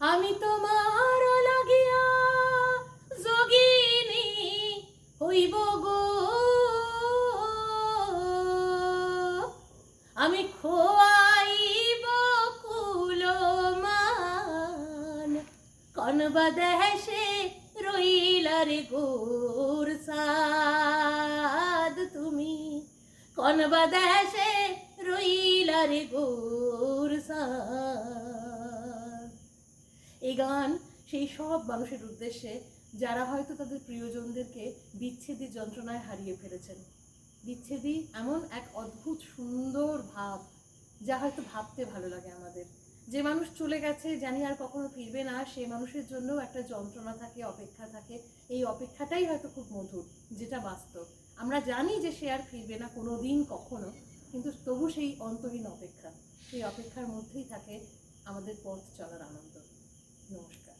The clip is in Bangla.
আমি তোমার লাগিয়া যোগিনী হইব গো। আমি খোয়াইব কুলমান কনবা দেশে রইলারে গোর সাদ তুমি, কনবা দেশে রইলারে গোর এই গান, সেই সব মানুষের উদ্দেশ্যে যারা হয়তো তাদের প্রিয়জনদেরকে বিচ্ছেদের যন্ত্রণায় হারিয়ে ফেলেছেন। বিচ্ছেদই এমন এক অদ্ভুত, সুন্দর ভাব যা হয়তো ভাবতে ভালো লাগে আমাদের। যে মানুষ চলে গেছে, জানি আর কখনো ফিরবে না, সে মানুষের জন্য একটা যন্ত্রণা থাকে, অপেক্ষা থাকে। এই অপেক্ষাটাই হয়তো খুব মধুর, যেটা বাস্তব। আমরা জানি যে সে আর ফিরবে না কোনো দিন কখনো, কিন্তু তবু সেই অন্তহীন অপেক্ষা। সেই অপেক্ষার মধ্যেই থাকে আমাদের পথ চলার আনন্দ। নমস্কার।